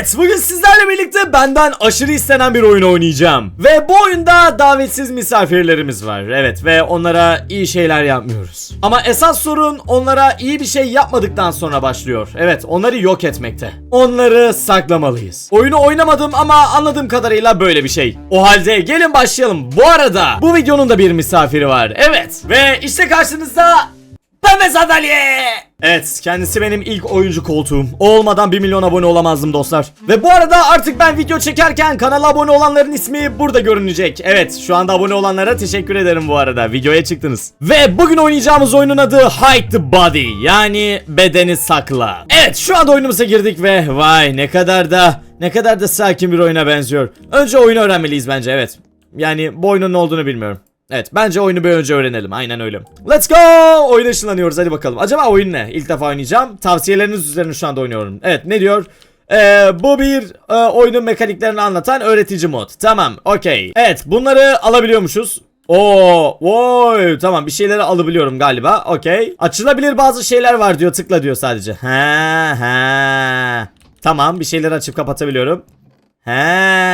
Evet bugün sizlerle birlikte benden aşırı istenen bir oyun oynayacağım. Ve bu oyunda davetsiz misafirlerimiz var. Evet ve onlara iyi şeyler yapmıyoruz. Ama esas sorun onlara iyi bir şey yapmadıktan sonra başlıyor. Evet onları yok etmekte. Onları saklamalıyız. Oyunu oynamadım ama anladığım kadarıyla böyle bir şey. O halde gelin başlayalım. Bu arada bu videonun da bir misafiri var. Evet ve işte karşınızda Pembe sandalye. Evet kendisi benim ilk oyuncu koltuğum. O olmadan 1 milyon abone olamazdım dostlar. Ve bu arada artık ben video çekerken kanala abone olanların ismi burada görünecek. Evet şu anda abone olanlara teşekkür ederim bu arada. Videoya çıktınız. Ve bugün oynayacağımız oyunun adı Hide the Body. Yani bedeni sakla. Evet şu anda oyunumuza girdik ve vay ne kadar da ne kadar da sakin bir oyuna benziyor. Önce oyunu öğrenmeliyiz bence evet. Yani bu oyunun ne olduğunu bilmiyorum. Evet bence oyunu bir önce öğrenelim aynen öyle. Let's go! Oyuna ışınlanıyoruz hadi bakalım. Acaba oyun ne? İlk defa oynayacağım. Tavsiyeleriniz üzerine şu anda oynuyorum. Evet ne diyor? Ee, bu bir e, oyunun mekaniklerini anlatan öğretici mod. Tamam okey. Evet bunları alabiliyormuşuz. Oo, oy, tamam bir şeyleri alabiliyorum galiba. Okey. Açılabilir bazı şeyler var diyor. Tıkla diyor sadece. Ha ha. Tamam bir şeyleri açıp kapatabiliyorum. He,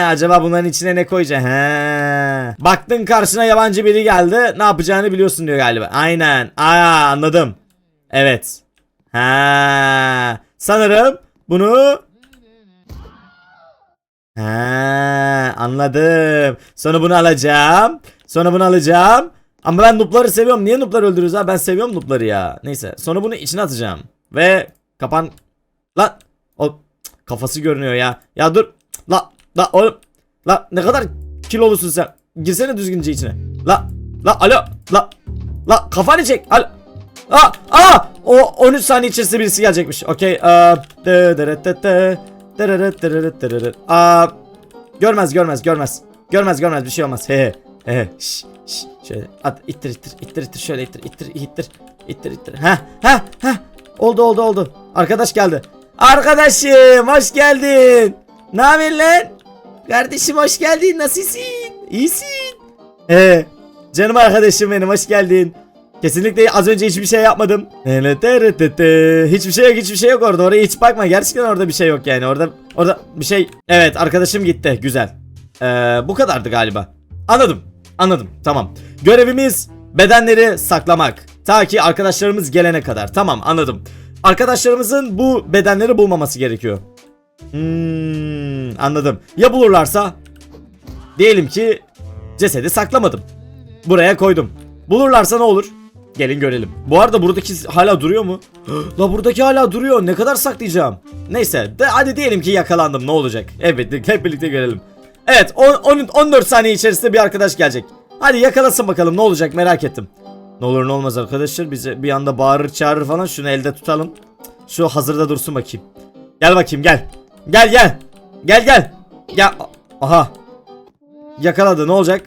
acaba bunların içine ne koyacak? He. Baktın karşına yabancı biri geldi. Ne yapacağını biliyorsun diyor galiba. Aynen. Aa anladım. Evet. He. Sanırım bunu He, anladım. Sonra bunu alacağım. Sonra bunu alacağım. Ama ben noob'ları seviyorum. Niye noob'ları öldürüyoruz ha? Ben seviyorum noob'ları ya. Neyse. Sonra bunu içine atacağım. Ve kapan... Lan. O kafası görünüyor ya. Ya dur. La. Oğlum. La ne kadar kilolusun sen. Girsene düzgünce içine. La. La alo. La. La kafanı çek. Alo. Aa, aa, o 13 saniye içerisinde birisi gelecekmiş. Okey. aa, görmez görmez görmez. Görmez görmez bir şey olmaz. He he. He. Şş. Şöyle at ittir ittir ittir ittir şöyle ittir ittir ittir ittir ittir. Ha ha ha. Oldu oldu oldu. Arkadaş geldi. Arkadaşım hoş geldin. Ne haber lan? Kardeşim hoş geldin. Nasılsın? İyisin. Ee, canım arkadaşım benim hoş geldin. Kesinlikle az önce hiçbir şey yapmadım. Hiçbir şey yok hiçbir şey yok orada. Oraya hiç bakma. Gerçekten orada bir şey yok yani. Orada orada bir şey. Evet arkadaşım gitti. Güzel. Ee, Bu kadardı galiba. Anladım. Anladım. Tamam. Görevimiz bedenleri saklamak. Ta ki arkadaşlarımız gelene kadar. Tamam anladım. Arkadaşlarımızın bu bedenleri bulmaması gerekiyor Hmm, anladım ya bulurlarsa Diyelim ki cesedi saklamadım Buraya koydum Bulurlarsa ne olur? Gelin görelim. Bu arada buradaki hala duruyor mu? La buradaki hala duruyor. Ne kadar saklayacağım? Neyse. De, hadi diyelim ki yakalandım. Ne olacak? Evet hep birlikte görelim. Evet 10, 10, 14 saniye içerisinde bir arkadaş gelecek. Hadi yakalasın bakalım ne olacak merak ettim. Ne olur ne olmaz arkadaşlar bize bir anda bağırır çağırır falan şunu elde tutalım. Şu hazırda dursun bakayım. Gel bakayım gel. Gel gel. Gel gel. Ya aha. Yakaladı ne olacak?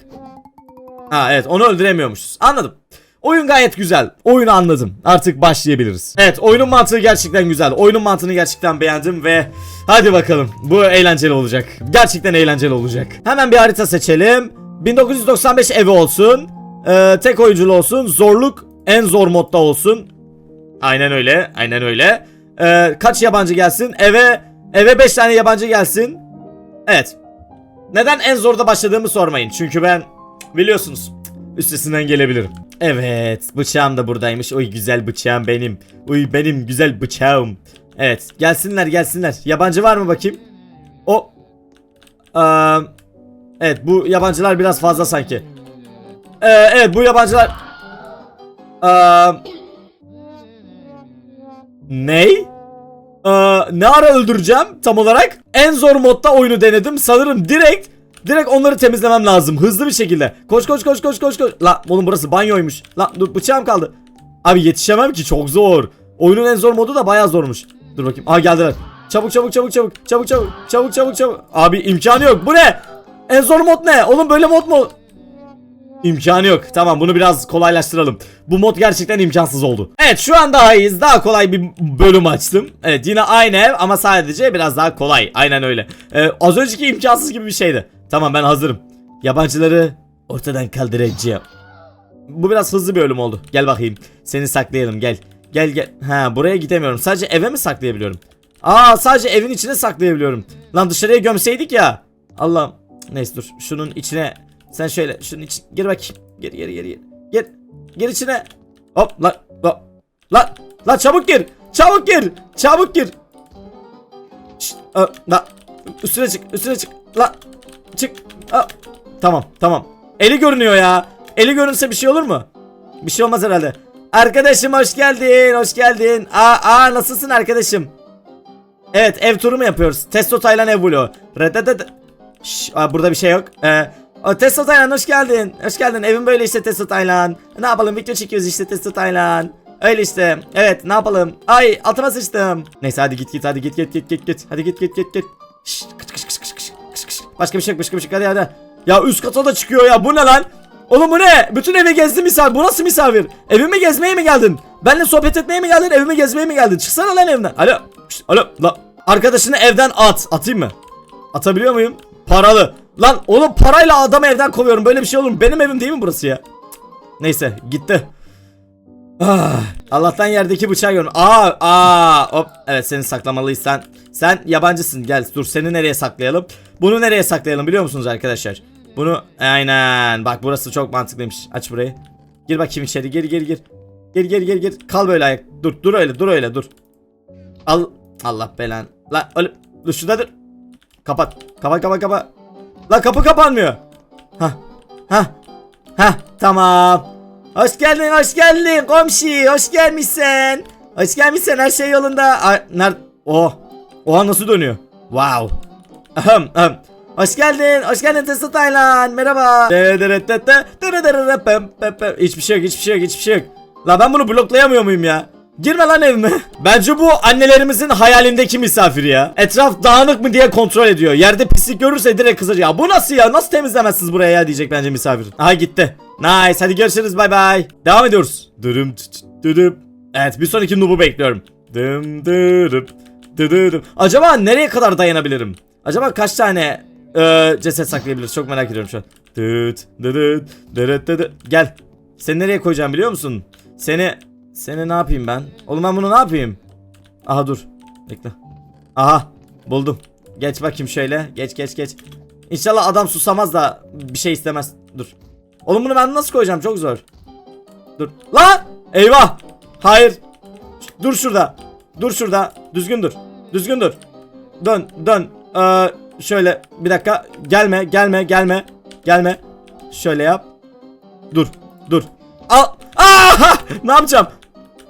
Ha evet onu öldüremiyormuşuz. Anladım. Oyun gayet güzel. Oyunu anladım. Artık başlayabiliriz. Evet oyunun mantığı gerçekten güzel. Oyunun mantığını gerçekten beğendim ve hadi bakalım. Bu eğlenceli olacak. Gerçekten eğlenceli olacak. Hemen bir harita seçelim. 1995 evi olsun. Ee, tek oyunculu olsun. Zorluk en zor modda olsun. Aynen öyle. Aynen öyle. Ee, kaç yabancı gelsin? Eve eve 5 tane yabancı gelsin. Evet. Neden en zorda başladığımı sormayın. Çünkü ben biliyorsunuz üstesinden gelebilirim. Evet bıçağım da buradaymış. Oy güzel bıçağım benim. Uy benim güzel bıçağım. Evet gelsinler gelsinler. Yabancı var mı bakayım? O. Ee, evet bu yabancılar biraz fazla sanki. Ee, evet bu yabancılar. Ee, ney? Ee, ne ara öldüreceğim tam olarak? En zor modda oyunu denedim. Sanırım direkt direkt onları temizlemem lazım. Hızlı bir şekilde. Koş koş koş koş koş koş. La oğlum burası banyoymuş. La dur bıçağım kaldı. Abi yetişemem ki çok zor. Oyunun en zor modu da bayağı zormuş. Dur bakayım. Aa geldiler. Çabuk çabuk çabuk çabuk. Çabuk çabuk. Çabuk çabuk çabuk. Abi imkanı yok. Bu ne? En zor mod ne? Oğlum böyle mod mu? İmkanı yok. Tamam bunu biraz kolaylaştıralım. Bu mod gerçekten imkansız oldu. Evet şu an daha iyiyiz. Daha kolay bir bölüm açtım. Evet yine aynı ev ama sadece biraz daha kolay. Aynen öyle. Ee, az önceki imkansız gibi bir şeydi. Tamam ben hazırım. Yabancıları ortadan kaldıracağım. Bu biraz hızlı bir ölüm oldu. Gel bakayım. Seni saklayalım gel. Gel gel. Ha buraya gidemiyorum. Sadece eve mi saklayabiliyorum? Aa sadece evin içine saklayabiliyorum. Lan dışarıya gömseydik ya. Allah'ım. Neyse dur. Şunun içine. Sen şöyle. Şunun için. Gir bakayım. Gir gir gir gir. Gir. Gir içine. Hop lan. Hop. Lan. Lan çabuk gir. Çabuk gir. Çabuk gir. Şşt, ö, la. Üstüne çık. Üstüne çık. La. Çık. Aa, Tamam tamam. Eli görünüyor ya. Eli görünse bir şey olur mu? Bir şey olmaz herhalde. Arkadaşım hoş geldin. Hoş geldin. Aa, aa nasılsın arkadaşım? Evet ev turu mu yapıyoruz? Testo Taylan ev vlogu. Reddedet. Şş, aa, burada bir şey yok. Ee, o, Testo Taylan hoş geldin. Hoş geldin. Evim böyle işte Testo Taylan. Ne yapalım video çekiyoruz işte Testo Taylan. Öyle işte. Evet ne yapalım? Ay altıma sıçtım. Neyse hadi git git hadi git git git git git. Hadi git git git git. Şşt, kış kış kış kış kış kış. Başka bir şey yok başka bir şey. Hadi hadi. Ya üst kata da çıkıyor ya bu ne lan? Oğlum bu ne? Bütün evi gezdi misafir. Bu nasıl misafir? Evimi gezmeye mi geldin? Benle sohbet etmeye mi geldin? Evimi gezmeye mi geldin? Çıksana lan evden. Alo. Şşt, alo. La. Arkadaşını evden at. Atayım mı? Atabiliyor muyum? Paralı. Lan oğlum parayla adamı evden kovuyorum. Böyle bir şey olur mu? Benim evim değil mi burası ya? Neyse gitti. Ah, Allah'tan yerdeki bıçağı görün. Aa, aa, hop. Evet seni saklamalıysan. Sen yabancısın. Gel dur seni nereye saklayalım? Bunu nereye saklayalım biliyor musunuz arkadaşlar? Bunu aynen. Bak burası çok mantıklıymış. Aç burayı. Gir bakayım içeri. Gir gir gir. Gir gir gir gir. Kal böyle ayak. Dur dur öyle dur öyle dur. Al Allah belan. La öyle dur şurada dur. Kapat. Kapat kapat kapat. La kapı kapanmıyor. Ha. Ha. Ha tamam. Hoş geldin hoş geldin komşu hoş gelmişsin. Hoş gelmişsin her şey yolunda. Ay, ner Oh. Oha nasıl dönüyor? Wow. Ahem, ahem. Hoş geldin, hoş geldin Tesla Taylan. Merhaba. Hiçbir şey yok, hiçbir şey yok, hiçbir şey yok. La ben bunu bloklayamıyor muyum ya? Girme lan evime. Bence bu annelerimizin hayalindeki misafir ya. Etraf dağınık mı diye kontrol ediyor. Yerde pislik görürse direkt kızar. Ya bu nasıl ya? Nasıl temizlemezsiniz buraya ya diyecek bence misafir. Aha gitti. Nice. Hadi görüşürüz. Bay bay. Devam ediyoruz. Dürüm dürüm. Evet bir sonraki nubu bekliyorum. Dım dürüm. Dıdıdım. Acaba nereye kadar dayanabilirim? Acaba kaç tane e, ceset saklayabiliriz? Çok merak ediyorum şu an. Dıt dıdıt dırıt dıdıt. Gel. Seni nereye koyacağım biliyor musun? Seni seni ne yapayım ben? Oğlum ben bunu ne yapayım? Aha dur. Bekle. Aha buldum. Geç bakayım şöyle. Geç geç geç. İnşallah adam susamaz da bir şey istemez. Dur. Oğlum bunu ben nasıl koyacağım? Çok zor. Dur. La! Eyvah! Hayır. Dur şurada. Dur şurada. Düzgün dur. Düzgün dur. Dön dön. Ee, şöyle bir dakika. Gelme gelme gelme. Gelme. Şöyle yap. Dur. Dur. Al. Aa! ne yapacağım?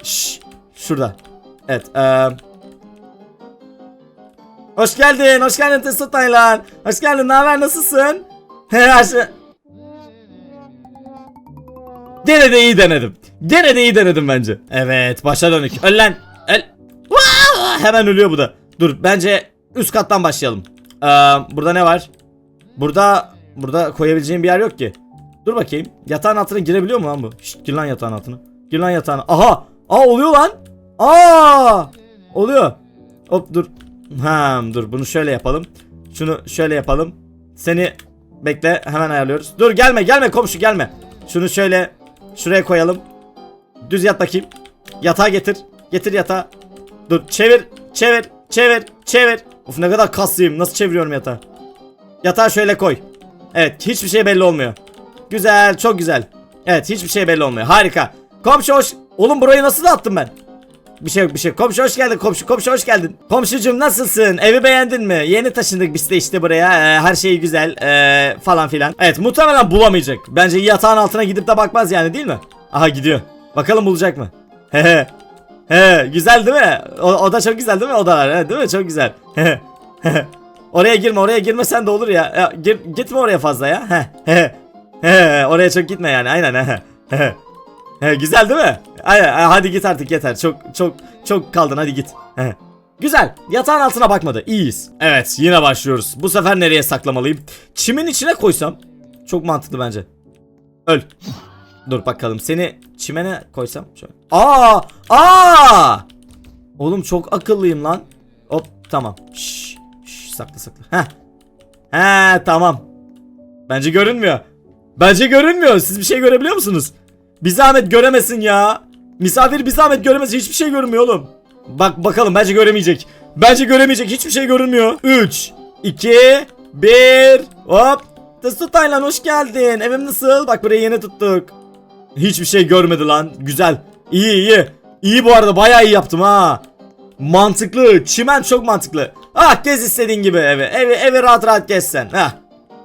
Şş, şurada. Evet. Ee... Hoş geldin. Hoş geldin Tesla Taylan. Hoş geldin. Ne haber? Nasılsın? He, her şey... Gene de iyi denedim. Gene de iyi denedim bence. Evet başa dönük. Öl lan. Öl. Hemen ölüyor bu da. Dur bence üst kattan başlayalım. Ee, burada ne var? Burada burada koyabileceğim bir yer yok ki. Dur bakayım. Yatağın altına girebiliyor mu lan bu? Şşt, gir lan yatağın altına. Gir lan yatağına. Aha! Aa oluyor lan. Aa! Oluyor. Hop dur. Ha dur bunu şöyle yapalım. Şunu şöyle yapalım. Seni bekle hemen ayarlıyoruz. Dur gelme gelme komşu gelme. Şunu şöyle şuraya koyalım. Düz yat bakayım. Yatağa getir. Getir yatağı. Dur çevir çevir çevir çevir. Of ne kadar kaslıyım. Nasıl çeviriyorum yatağı? Yatağı şöyle koy. Evet hiçbir şey belli olmuyor. Güzel çok güzel. Evet hiçbir şey belli olmuyor. Harika. Komşu hoş. Oğlum burayı nasıl dağıttım ben? Bir şey yok bir şey. Komşu hoş geldin komşu. Komşu hoş geldin. Komşucum nasılsın? Evi beğendin mi? Yeni taşındık biz de işte buraya. Ee, her şey güzel. Ee, falan filan. Evet muhtemelen bulamayacak. Bence yatağın altına gidip de bakmaz yani değil mi? Aha gidiyor. Bakalım bulacak mı? Hehe. He güzel değil mi? O, o da çok güzel değil mi odalar? He, değil mi? Çok güzel. Oraya girme oraya girmesen de olur ya. ya gir, gitme oraya fazla ya. He, he, he. Oraya çok gitme yani aynen. He, he. Güzel değil mi? Aynen, hadi git artık yeter. Çok çok çok kaldın hadi git. He. Güzel. Yatağın altına bakmadı. İyiyiz. Evet yine başlıyoruz. Bu sefer nereye saklamalıyım? Çimin içine koysam. Çok mantıklı bence. Öl. Dur bakalım seni çimene koysam şöyle. Aa! Aa! Oğlum çok akıllıyım lan. Hop tamam. Şş, şş, sakla sakla. Heh. He tamam. Bence görünmüyor. Bence görünmüyor. Siz bir şey görebiliyor musunuz? Bir zahmet göremesin ya. Misafir bir zahmet göremesin. Hiçbir şey görünmüyor oğlum. Bak bakalım bence göremeyecek. Bence göremeyecek. Hiçbir şey görünmüyor. 3 2 1 Hop. Testo Taylan hoş geldin. Evim nasıl? Bak burayı yeni tuttuk. Hiçbir şey görmedi lan. Güzel. İyi iyi. İyi bu arada bayağı iyi yaptım ha. Mantıklı. Çimen çok mantıklı. Ah gez istediğin gibi evi. Evi, evi rahat rahat gez sen. Ah.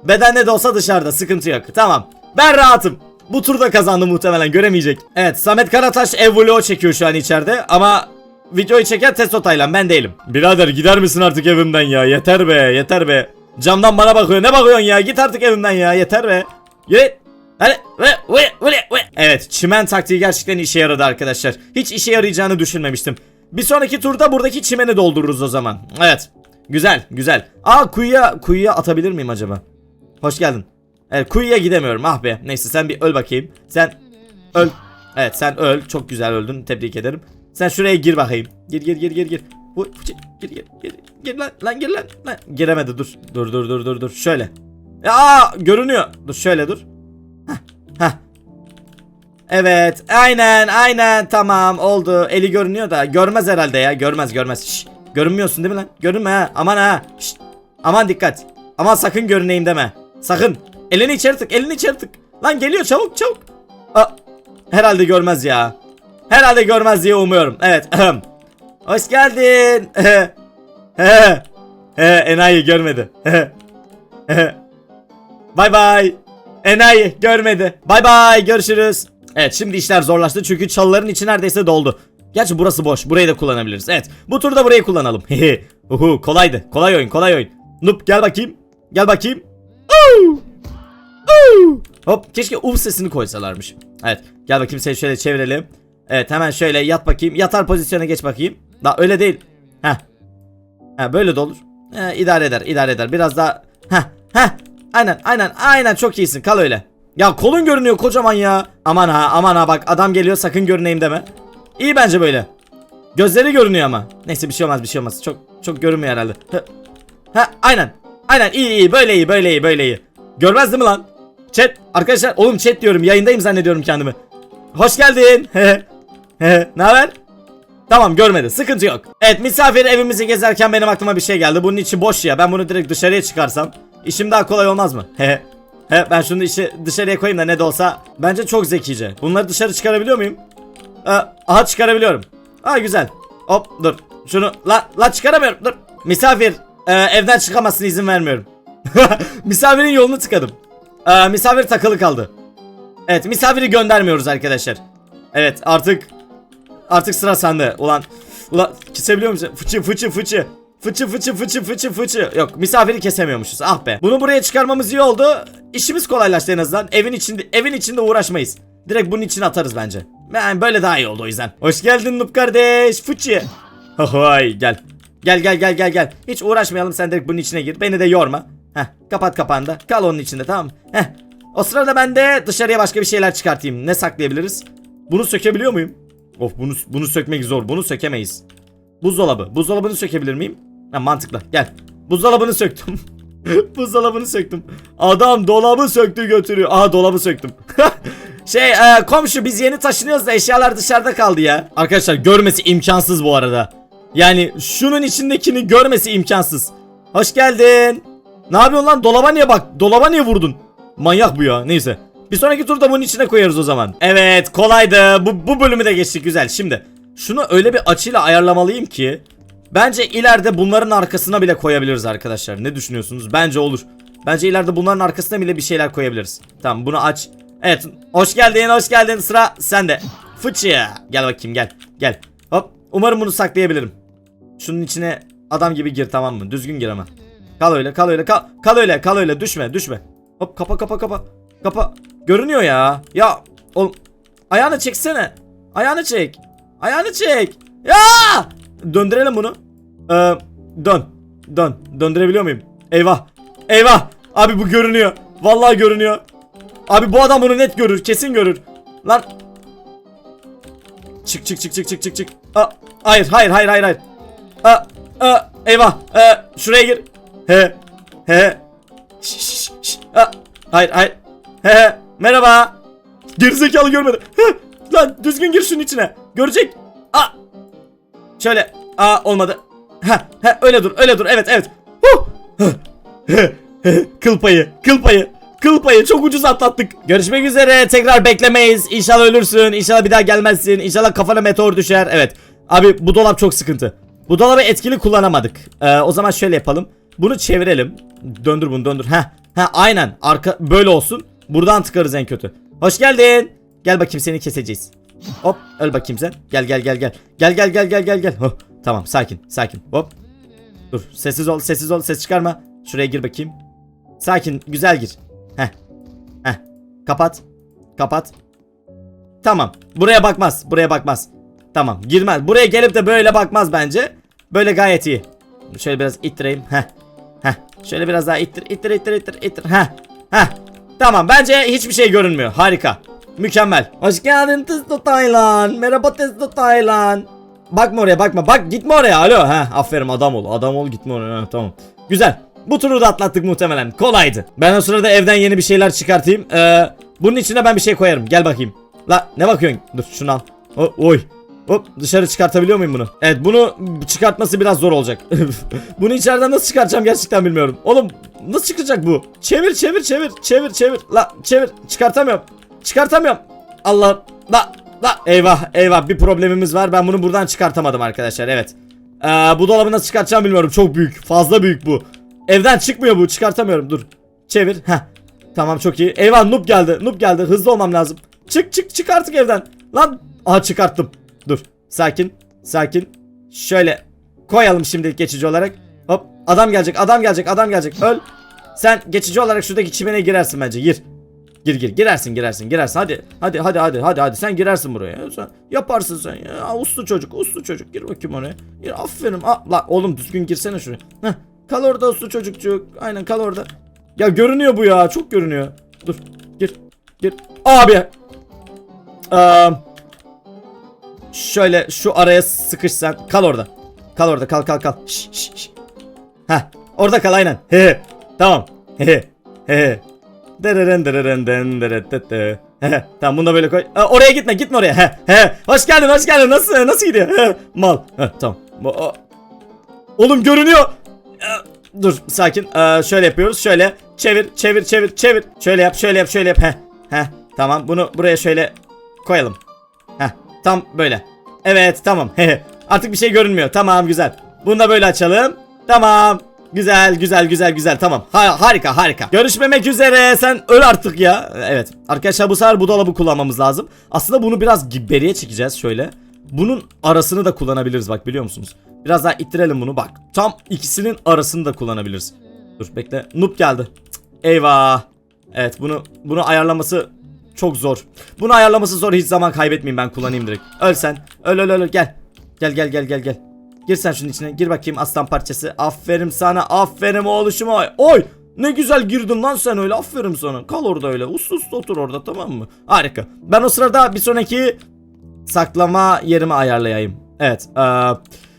Beden ne de olsa dışarıda sıkıntı yok. Tamam. Ben rahatım. Bu turda kazandı muhtemelen göremeyecek. Evet Samet Karataş ev vlogu çekiyor şu an içeride ama videoyu çeken Testo Taylan ben değilim. Birader gider misin artık evimden ya yeter be yeter be. Camdan bana bakıyor ne bakıyorsun ya git artık evimden ya yeter be. Yürü. Hadi. Ve, ve, ve, ve. Evet çimen taktiği gerçekten işe yaradı arkadaşlar. Hiç işe yarayacağını düşünmemiştim. Bir sonraki turda buradaki çimeni doldururuz o zaman. Evet. Güzel güzel. Aa kuyuya kuyuya atabilir miyim acaba? Hoş geldin. Evet kuyuya gidemiyorum ah be. Neyse sen bir öl bakayım. Sen öl. Evet sen öl. Çok güzel öldün. Tebrik ederim. Sen şuraya gir bakayım. Gir gir gir gir gir. Bu gir gir gir. Gir lan lan gir lan. lan. Giremedi dur. Dur dur dur dur dur. Şöyle. Aa görünüyor. Dur şöyle dur. Hah. Hah. Evet aynen aynen tamam oldu eli görünüyor da görmez herhalde ya görmez görmez Şş, görünmüyorsun değil mi lan görünme ha aman ha Şş, aman dikkat aman sakın görüneyim deme sakın elini içeri tık elini içeri tık lan geliyor çabuk çabuk Aa, herhalde görmez ya herhalde görmez diye umuyorum evet hoş geldin enayi görmedi Bay bay. Enayi görmedi. Bay bay görüşürüz. Evet şimdi işler zorlaştı çünkü çalıların içi neredeyse doldu. Gerçi burası boş. Burayı da kullanabiliriz. Evet bu turda burayı kullanalım. Uhu kolaydı. Kolay oyun kolay oyun. Nup gel bakayım. Gel bakayım. Oo! Hop keşke uf sesini koysalarmış. Evet gel bakayım seni şöyle çevirelim. Evet hemen şöyle yat bakayım. Yatar pozisyona geç bakayım. Daha öyle değil. Heh. Ha böyle de olur. He, idare eder idare eder. Biraz daha. Heh heh. Aynen aynen aynen çok iyisin kal öyle. Ya kolun görünüyor kocaman ya. Aman ha aman ha bak adam geliyor sakın görüneyim deme. İyi bence böyle. Gözleri görünüyor ama. Neyse bir şey olmaz bir şey olmaz. Çok çok görünmüyor herhalde. Ha, ha aynen. Aynen iyi iyi böyle iyi böyle iyi böyle iyi. Görmez mi lan? Chat arkadaşlar oğlum chat diyorum yayındayım zannediyorum kendimi. Hoş geldin. ne haber? Tamam görmedi sıkıntı yok. Evet misafir evimizi gezerken benim aklıma bir şey geldi. Bunun içi boş ya ben bunu direkt dışarıya çıkarsam. işim daha kolay olmaz mı? He. Ben şunu işi dışarıya koyayım da ne de olsa. Bence çok zekice. Bunları dışarı çıkarabiliyor muyum? Ee, aha çıkarabiliyorum. Aa güzel. Hop dur. Şunu la la çıkaramıyorum. Dur. Misafir e, evden çıkamasına izin vermiyorum. Misafirin yolunu tıkadım. Ee, misafir takılı kaldı. Evet misafiri göndermiyoruz arkadaşlar. Evet artık Artık sıra sende. Ulan ulan kesebiliyor musun? Fıçı fıçı fıçı. Fıçı fıçı fıçı fıçı fıçı. Yok misafiri kesemiyormuşuz. Ah be. Bunu buraya çıkarmamız iyi oldu. İşimiz kolaylaştı en azından. Evin içinde evin içinde uğraşmayız. Direkt bunun içine atarız bence. Yani böyle daha iyi oldu o yüzden. Hoş geldin Nup kardeş. Fıçı. Hohoy gel. Gel gel gel gel gel. Hiç uğraşmayalım sen direkt bunun içine gir. Beni de yorma. Heh kapat kapağını Kal onun içinde tamam mı? Heh. O sırada ben de dışarıya başka bir şeyler çıkartayım. Ne saklayabiliriz? Bunu sökebiliyor muyum? Of bunu bunu sökmek zor. Bunu sökemeyiz. Buzdolabı. Buzdolabını sökebilir miyim? Ha, mantıklı. Gel. Buzdolabını söktüm. Buzdolabını söktüm. Adam dolabı söktü götürüyor. Aha dolabı söktüm. şey e, komşu biz yeni taşınıyoruz da eşyalar dışarıda kaldı ya. Arkadaşlar görmesi imkansız bu arada. Yani şunun içindekini görmesi imkansız. Hoş geldin. Ne yapıyorsun lan? Dolaba niye bak? Dolaba niye vurdun? Manyak bu ya. Neyse. Bir sonraki turda bunun içine koyarız o zaman. Evet kolaydı. Bu, bu bölümü de geçtik güzel. Şimdi şunu öyle bir açıyla ayarlamalıyım ki bence ileride bunların arkasına bile koyabiliriz arkadaşlar. Ne düşünüyorsunuz? Bence olur. Bence ileride bunların arkasına bile bir şeyler koyabiliriz. Tamam bunu aç. Evet hoş geldin hoş geldin sıra sende. Fıçı gel bakayım gel gel. Hop umarım bunu saklayabilirim. Şunun içine adam gibi gir tamam mı? Düzgün gir ama. Kal öyle kal öyle kal, kal öyle kal öyle düşme düşme. Hop kapa kapa kapa. Kapa. Görünüyor ya. Ya oğlum ayağını çeksene. Ayağını çek. Ayağını çek. Ya! Döndürelim bunu. Ee, dön. Dön. Döndürebiliyor muyum? Eyvah. Eyvah. Abi bu görünüyor. Vallahi görünüyor. Abi bu adam bunu net görür. Kesin görür. Lan. Çık çık çık çık çık çık çık. Aa, hayır hayır hayır hayır. Aa, aa, eyvah. Ee, şuraya gir. He. He. Şş, şş, şş. Aa, hayır hayır. He. Merhaba. Gerizekalı görmedi. He. Lan düzgün gir şunun içine. Görecek. Aa. Şöyle. Aa olmadı. Ha, ha öyle dur öyle dur. Evet evet. Huh. kıl payı, kıl payı, kıl payı çok ucuz atlattık. Görüşmek üzere. Tekrar beklemeyiz. İnşallah ölürsün. İnşallah bir daha gelmezsin. İnşallah kafana meteor düşer. Evet. Abi bu dolap çok sıkıntı. Bu dolabı etkili kullanamadık. Ee, o zaman şöyle yapalım. Bunu çevirelim. Döndür bunu döndür. Heh. Heh aynen. Arka böyle olsun. Buradan tıkarız en kötü. Hoş geldin. Gel bakayım seni keseceğiz. Hop öl bakayım sen. Gel gel gel gel. Gel gel gel gel gel gel. Hop. Tamam sakin sakin. Hop. Dur sessiz ol sessiz ol ses çıkarma. Şuraya gir bakayım. Sakin güzel gir. Heh. Heh. Kapat. Kapat. Tamam. Buraya bakmaz. Buraya bakmaz. Tamam. Girmez. Buraya gelip de böyle bakmaz bence. Böyle gayet iyi. Şöyle biraz ittireyim. Heh. Heh. Şöyle biraz daha ittir ittir ittir ittir ittir. Heh. Heh. Tamam. Bence hiçbir şey görünmüyor. Harika. Mükemmel. Hoş geldin Testo Taylan. Merhaba Testo Taylan. Bakma oraya bakma. Bak gitme oraya. Alo. Ha aferin adam ol. Adam ol gitme oraya. Ha, tamam. Güzel. Bu turu da atlattık muhtemelen. Kolaydı. Ben o sırada evden yeni bir şeyler çıkartayım. Ee, bunun içine ben bir şey koyarım. Gel bakayım. La ne bakıyorsun? Dur şunu al. O, oy. Hop dışarı çıkartabiliyor muyum bunu? Evet bunu çıkartması biraz zor olacak. bunu içeriden nasıl çıkartacağım gerçekten bilmiyorum. Oğlum nasıl çıkacak bu? Çevir çevir çevir çevir çevir. La çevir çıkartamıyorum. Çıkartamıyorum. Allah la la eyvah eyvah bir problemimiz var. Ben bunu buradan çıkartamadım arkadaşlar. Evet. Ee, bu dolabı nasıl çıkartacağım bilmiyorum. Çok büyük. Fazla büyük bu. Evden çıkmıyor bu. Çıkartamıyorum. Dur. Çevir. Heh. Tamam çok iyi. Eyvah noob geldi. Noob geldi. Hızlı olmam lazım. Çık çık çık artık evden. Lan. Aha çıkarttım. Dur. Sakin. Sakin. Şöyle koyalım şimdi geçici olarak. Hop. Adam gelecek. Adam gelecek. Adam gelecek. Öl. Sen geçici olarak şuradaki çimene girersin bence. Gir. Gir gir girersin girersin girersin hadi hadi hadi hadi hadi hadi sen girersin buraya sen yaparsın sen ya uslu çocuk uslu çocuk gir bakayım oraya gir aferin Aa, la oğlum düzgün girsene şuraya Heh, kal orada uslu çocukcuk aynen kal orada ya görünüyor bu ya çok görünüyor dur gir gir abi Aa, şöyle şu araya sıkışsan kal orada kal orada kal kal kal şş, şş, şş. Heh, orada kal aynen he he. tamam he he Dereren dereren tamam bunu da böyle koy. Aa, oraya gitme gitme oraya. He, he. Hoş geldin hoş geldin. Nasıl nasıl gidiyor? He, mal. He, tamam. Oğlum görünüyor. Ee, Dur sakin. Ee, şöyle yapıyoruz. Şöyle çevir çevir çevir çevir. Şöyle yap şöyle yap şöyle yap. He. He. Tamam bunu buraya şöyle koyalım. Tam böyle. Evet tamam. Artık bir şey görünmüyor. Tamam güzel. Bunu da böyle açalım. Tamam. Güzel güzel güzel güzel. Tamam. Ha, harika harika. Görüşmemek üzere. Sen öl artık ya. Evet. Arkadaşlar bu sefer bu dolabı kullanmamız lazım. Aslında bunu biraz beriye çekeceğiz şöyle. Bunun arasını da kullanabiliriz. Bak biliyor musunuz? Biraz daha ittirelim bunu. Bak Tam ikisinin arasını da kullanabiliriz. Dur bekle. Noob geldi. Cık, Eyvah. Evet bunu bunu ayarlaması çok zor Bunu ayarlaması zor hiç zaman kaybetmeyeyim ben kullanayım direkt Öl sen öl öl öl gel Gel gel gel gel gel Gir sen şunun içine. Gir bakayım aslan parçası. Aferin sana. Aferin oğluşum oy. Oy. Ne güzel girdin lan sen öyle. Aferin sana. Kal orada öyle. Uslu uslu otur orada tamam mı? Harika. Ben o sırada bir sonraki saklama yerimi ayarlayayım. Evet. Ee,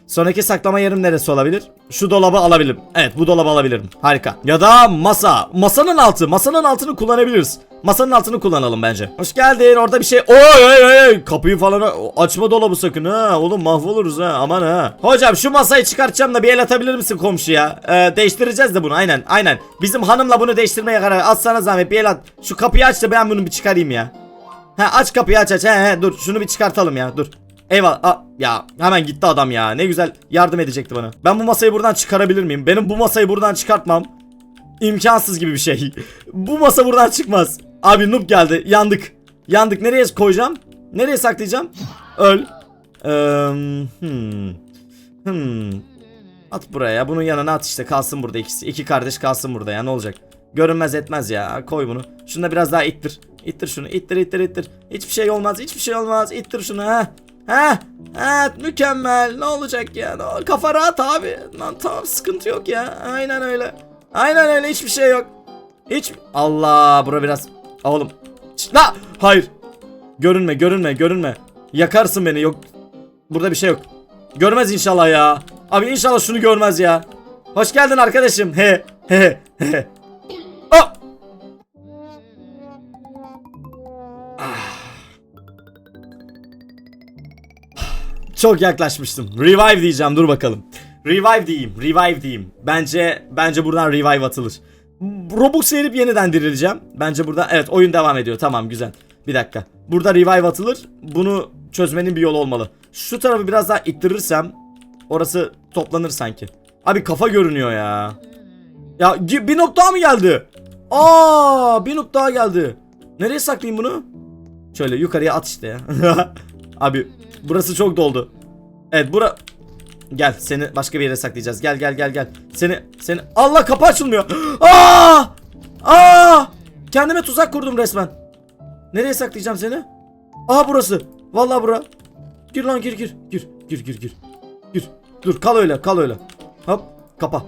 sonraki saklama yerim neresi olabilir? Şu dolabı alabilirim. Evet bu dolabı alabilirim. Harika. Ya da masa. Masanın altı. Masanın altını kullanabiliriz. Masanın altını kullanalım bence. Hoş geldin. Orada bir şey. Oy oy oy. Kapıyı falan açma dolabı sakın ha. Oğlum mahvoluruz ha. Aman ha. Hocam şu masayı çıkartacağım da bir el atabilir misin komşuya? Ee, değiştireceğiz de bunu. Aynen aynen. Bizim hanımla bunu değiştirmeye karar. At sana zahmet bir el at. Şu kapıyı aç da ben bunu bir çıkarayım ya. Ha aç kapıyı aç aç. He he dur şunu bir çıkartalım ya. Dur. Eyvallah. Aa, ya hemen gitti adam ya. Ne güzel yardım edecekti bana. Ben bu masayı buradan çıkarabilir miyim? Benim bu masayı buradan çıkartmam imkansız gibi bir şey. bu masa buradan çıkmaz. Abi noob geldi. Yandık. Yandık. Nereye koyacağım? Nereye saklayacağım? Öl. Eee, hmm. Hmm. At buraya. Bunun yanına at işte. Kalsın burada ikisi. İki kardeş kalsın burada ya. Ne olacak? Görünmez etmez ya. Koy bunu. Şunu da biraz daha ittir. İttir şunu. İttir ittir ittir. Hiçbir şey olmaz. Hiçbir şey olmaz. İttir şunu ha. Ha. Ha mükemmel. Ne olacak ya? Kafa rahat abi. Lan tamam sıkıntı yok ya. Aynen öyle. Aynen öyle hiçbir şey yok. Hiç Allah bura biraz oğlum. La hayır. Görünme görünme görünme. Yakarsın beni yok. Burada bir şey yok. Görmez inşallah ya. Abi inşallah şunu görmez ya. Hoş geldin arkadaşım. He he he. Oh! Çok yaklaşmıştım. Revive diyeceğim dur bakalım. Revive diyeyim. Revive diyeyim. Bence bence buradan revive atılır. Robux verip yeniden dirileceğim. Bence burada evet oyun devam ediyor. Tamam güzel. Bir dakika. Burada revive atılır. Bunu çözmenin bir yolu olmalı. Şu tarafı biraz daha ittirirsem orası toplanır sanki. Abi kafa görünüyor ya. Ya bir nokta mı geldi? Aa, bir nokta daha geldi. Nereye saklayayım bunu? Şöyle yukarıya at işte ya. Abi burası çok doldu. Evet bura Gel seni başka bir yere saklayacağız. Gel gel gel gel. Seni seni Allah kapı açılmıyor. Aa! Aa! Kendime tuzak kurdum resmen. Nereye saklayacağım seni? Aa burası. Vallahi bura. Gir lan gir gir. Gir gir gir gir. Gir. Dur kal öyle kal öyle. Hop kapa.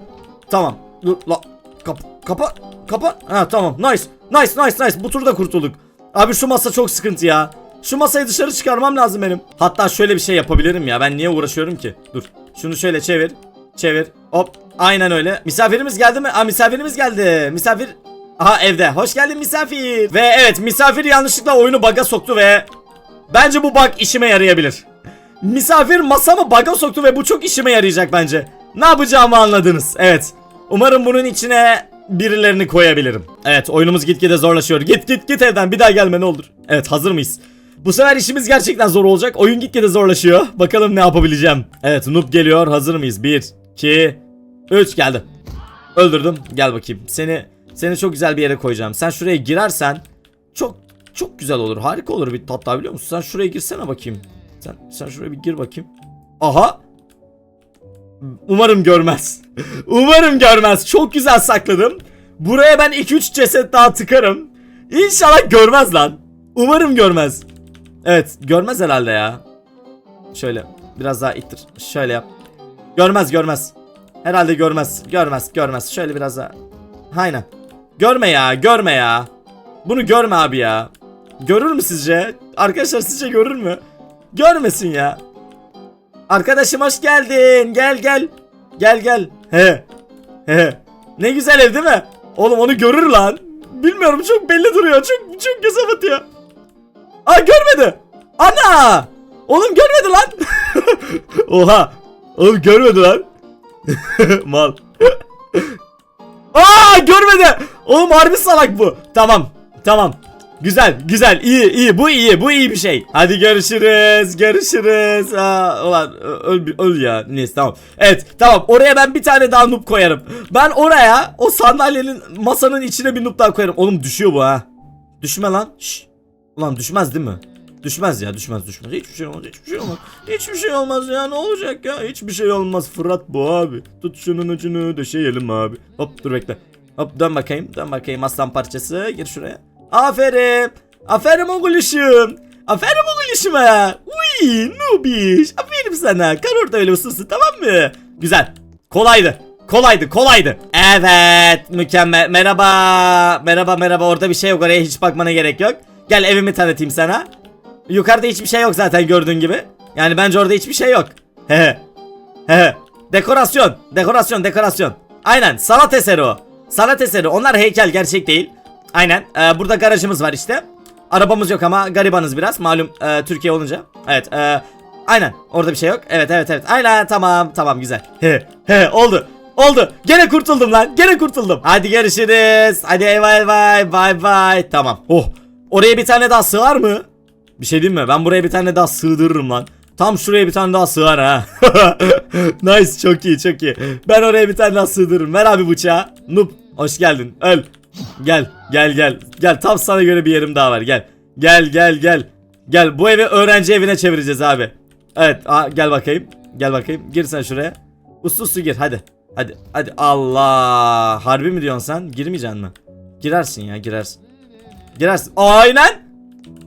Tamam. Dur la. Kapa. Kapa. Kapa. Ha tamam. Nice. Nice nice nice. Bu turda kurtulduk. Abi şu masa çok sıkıntı ya. Şu masayı dışarı çıkarmam lazım benim. Hatta şöyle bir şey yapabilirim ya. Ben niye uğraşıyorum ki? Dur. Şunu şöyle çevir. Çevir. Hop. Aynen öyle. Misafirimiz geldi mi? Aa misafirimiz geldi. Misafir Aha evde. Hoş geldin misafir. Ve evet misafir yanlışlıkla oyunu baga soktu ve bence bu bug işime yarayabilir. Misafir masamı baga soktu ve bu çok işime yarayacak bence. Ne yapacağımı anladınız. Evet. Umarım bunun içine birilerini koyabilirim. Evet oyunumuz gitgide zorlaşıyor. Git git git evden bir daha gelme ne olur. Evet hazır mıyız? Bu sefer işimiz gerçekten zor olacak. Oyun gitgide zorlaşıyor. Bakalım ne yapabileceğim. Evet Noob geliyor. Hazır mıyız? 1, 2, 3 geldi. Öldürdüm. Gel bakayım. Seni seni çok güzel bir yere koyacağım. Sen şuraya girersen çok çok güzel olur. Harika olur bir hatta biliyor musun? Sen şuraya girsene bakayım. Sen sen şuraya bir gir bakayım. Aha. Umarım görmez. Umarım görmez. Çok güzel sakladım. Buraya ben 2-3 ceset daha tıkarım. İnşallah görmez lan. Umarım görmez. Evet görmez herhalde ya. Şöyle biraz daha ittir. Şöyle yap. Görmez görmez. Herhalde görmez. Görmez görmez. Şöyle biraz daha. Aynen. Görme ya görme ya. Bunu görme abi ya. Görür mü sizce? Arkadaşlar sizce görür mü? Görmesin ya. Arkadaşım hoş geldin. Gel gel. Gel gel. He. He. Ne güzel ev değil mi? Oğlum onu görür lan. Bilmiyorum çok belli duruyor. Çok çok göze batıyor. Aa görmedi. Ana! Oğlum görmedi lan. Oha. Oğlum görmedi lan. Mal. Aa görmedi. Oğlum harbi salak bu. Tamam. Tamam. Güzel, güzel, iyi, iyi. Bu iyi, bu iyi bir şey. Hadi görüşürüz, görüşürüz. Aa, ulan öl, öl ya. Neyse tamam. Evet, tamam. Oraya ben bir tane daha noob koyarım. Ben oraya o sandalyenin masanın içine bir noob daha koyarım. Oğlum düşüyor bu ha. Düşme lan. Şş. Ulan düşmez değil mi? Düşmez ya düşmez düşmez. Hiçbir şey olmaz hiçbir şey olmaz. Hiçbir şey olmaz ya ne olacak ya. Hiçbir şey olmaz Fırat bu abi. Tut şunun ucunu döşeyelim abi. Hop dur bekle. Hop dön bakayım dön bakayım aslan parçası. Gir şuraya. Aferin. Aferin oğluşum. Aferin oğluşuma. Uy nubiş. Aferin sana. Kal orada öyle uslusun tamam mı? Güzel. Kolaydı. Kolaydı kolaydı. Evet mükemmel. Merhaba. Merhaba merhaba orada bir şey yok oraya hiç bakmana gerek yok. Gel evimi tanıtayım sana. Yukarıda hiçbir şey yok zaten gördüğün gibi. Yani bence orada hiçbir şey yok. He. He. Dekorasyon. Dekorasyon dekorasyon. Aynen sanat eseri o. Sanat eseri. Onlar heykel gerçek değil. Aynen. Ee, burada garajımız var işte. Arabamız yok ama garibanız biraz. Malum e, Türkiye olunca. Evet. E, aynen. Orada bir şey yok. Evet evet evet. Aynen tamam tamam güzel. He he oldu. Oldu. Gene kurtuldum lan. Gene kurtuldum. Hadi görüşürüz. Hadi eyvay eyvay. Bye bye. Tamam. Oh. Oraya bir tane daha sığar mı? Bir şey diyeyim mi? Ben buraya bir tane daha sığdırırım lan. Tam şuraya bir tane daha sığar ha. nice çok iyi çok iyi. Ben oraya bir tane daha sığdırırım. Ver abi bıçağı. Noob hoş geldin. Öl. Gel gel gel. Gel tam sana göre bir yerim daha var gel. Gel gel gel. Gel bu evi öğrenci evine çevireceğiz abi. Evet aa, gel bakayım. Gel bakayım. Gir sen şuraya. Uslu uslu gir hadi. Hadi hadi Allah. Harbi mi diyorsun sen? Girmeyeceksin mi? Girersin ya girersin. Girersin. Aynen.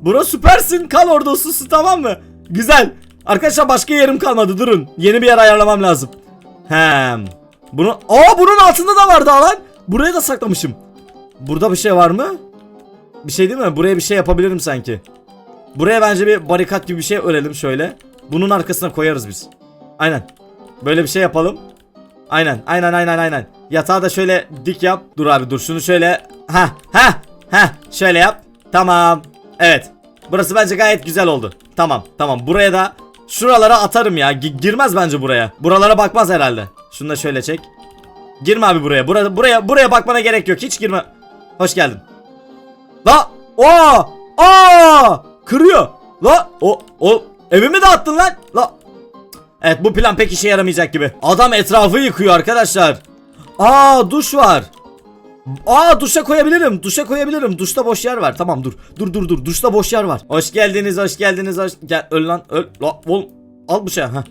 Bro süpersin. Kal orada uslusu tamam mı? Güzel. Arkadaşlar başka yerim kalmadı durun. Yeni bir yer ayarlamam lazım. Hem. Bunu Aa bunun altında da vardı lan. Buraya da saklamışım. Burada bir şey var mı? Bir şey değil mi? Buraya bir şey yapabilirim sanki. Buraya bence bir barikat gibi bir şey örelim şöyle. Bunun arkasına koyarız biz. Aynen. Böyle bir şey yapalım. Aynen. Aynen aynen aynen. Yatağı da şöyle dik yap. Dur abi dur şunu şöyle. Ha ha ha şöyle yap. Tamam. Evet. Burası bence gayet güzel oldu. Tamam tamam. Buraya da şuralara atarım ya. Gi- girmez bence buraya. Buralara bakmaz herhalde. Şunu da şöyle çek. Girme abi buraya. Burada buraya buraya bakmana gerek yok. Hiç girme. Hoş geldin. La! O! Aa! Kırıyor. La! O o evimi dağıttın lan. La! Evet bu plan pek işe yaramayacak gibi. Adam etrafı yıkıyor arkadaşlar. Aa duş var. Aa duşa koyabilirim. Duşa koyabilirim. Duşta boş yer var. Tamam dur. Dur dur dur. Duşta boş yer var. Hoş geldiniz. Hoş geldiniz. Hoş gel öl lan. Öl. La, oğlum. Al bıçağı. Ha.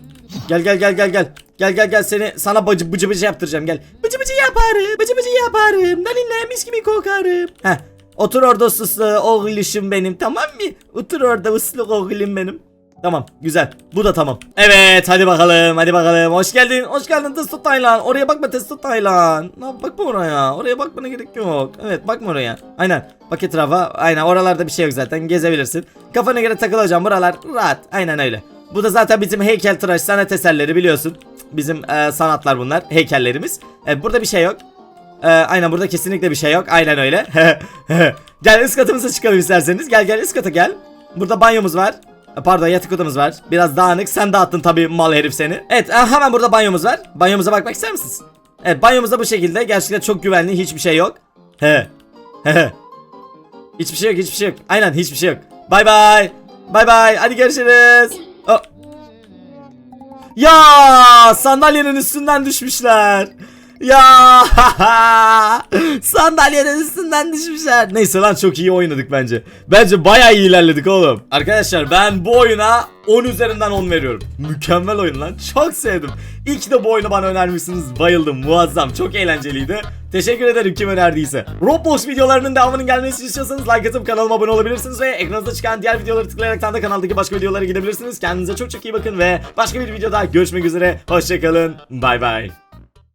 Gel gel gel gel gel. Gel gel gel seni sana bıcı bıcı bıcı yaptıracağım gel. Bıcı bıcı yaparım. Bıcı bıcı yaparım. Nalinle mis gibi kokarım. Heh. Otur orada uslu oğluşum benim tamam mı? Otur orada uslu oğlum benim. Tamam güzel. Bu da tamam. Evet hadi bakalım hadi bakalım. Hoş geldin. Hoş geldin Testo Taylan. Oraya bakma Testo Taylan. Ne bakma oraya. Oraya bakmana gerek yok. Evet bakma oraya. Aynen. Bak etrafa. Aynen oralarda bir şey yok zaten. Gezebilirsin. Kafana göre takıl hocam. Buralar rahat. Aynen öyle. Bu da zaten bizim heykeltıraş sanat eserleri biliyorsun. Bizim e, sanatlar bunlar. Heykellerimiz. E, burada bir şey yok. E, aynen burada kesinlikle bir şey yok. Aynen öyle. gel üst katımıza çıkalım isterseniz. Gel gel üst gel. Burada banyomuz var. Pardon yatak odamız var. Biraz dağınık. Sen dağıttın tabii mal herif seni. Evet e, hemen burada banyomuz var. Banyomuza bakmak ister misiniz? Evet banyomuz da bu şekilde. Gerçekten çok güvenli. Hiçbir şey yok. He. He. Hiçbir şey yok. Hiçbir şey yok. Aynen hiçbir şey yok. Bay bay. Bay bay. Hadi görüşürüz. Oh. Ya sandalyenin üstünden düşmüşler. Ya sandalyenin üstünden düşmüşler. Neyse lan çok iyi oynadık bence. Bence bayağı iyi ilerledik oğlum. Arkadaşlar ben bu oyuna 10 üzerinden 10 veriyorum. Mükemmel oyun lan. Çok sevdim. İyi ki de bu oyunu bana önermişsiniz. Bayıldım. Muazzam. Çok eğlenceliydi. Teşekkür ederim kim önerdiyse. Roblox videolarının devamının gelmesini istiyorsanız like atıp kanalıma abone olabilirsiniz ve ekranınızda çıkan diğer videoları tıklayaraktan da kanaldaki başka videolara gidebilirsiniz. Kendinize çok çok iyi bakın ve başka bir videoda görüşmek üzere. Hoşçakalın. Bay bay.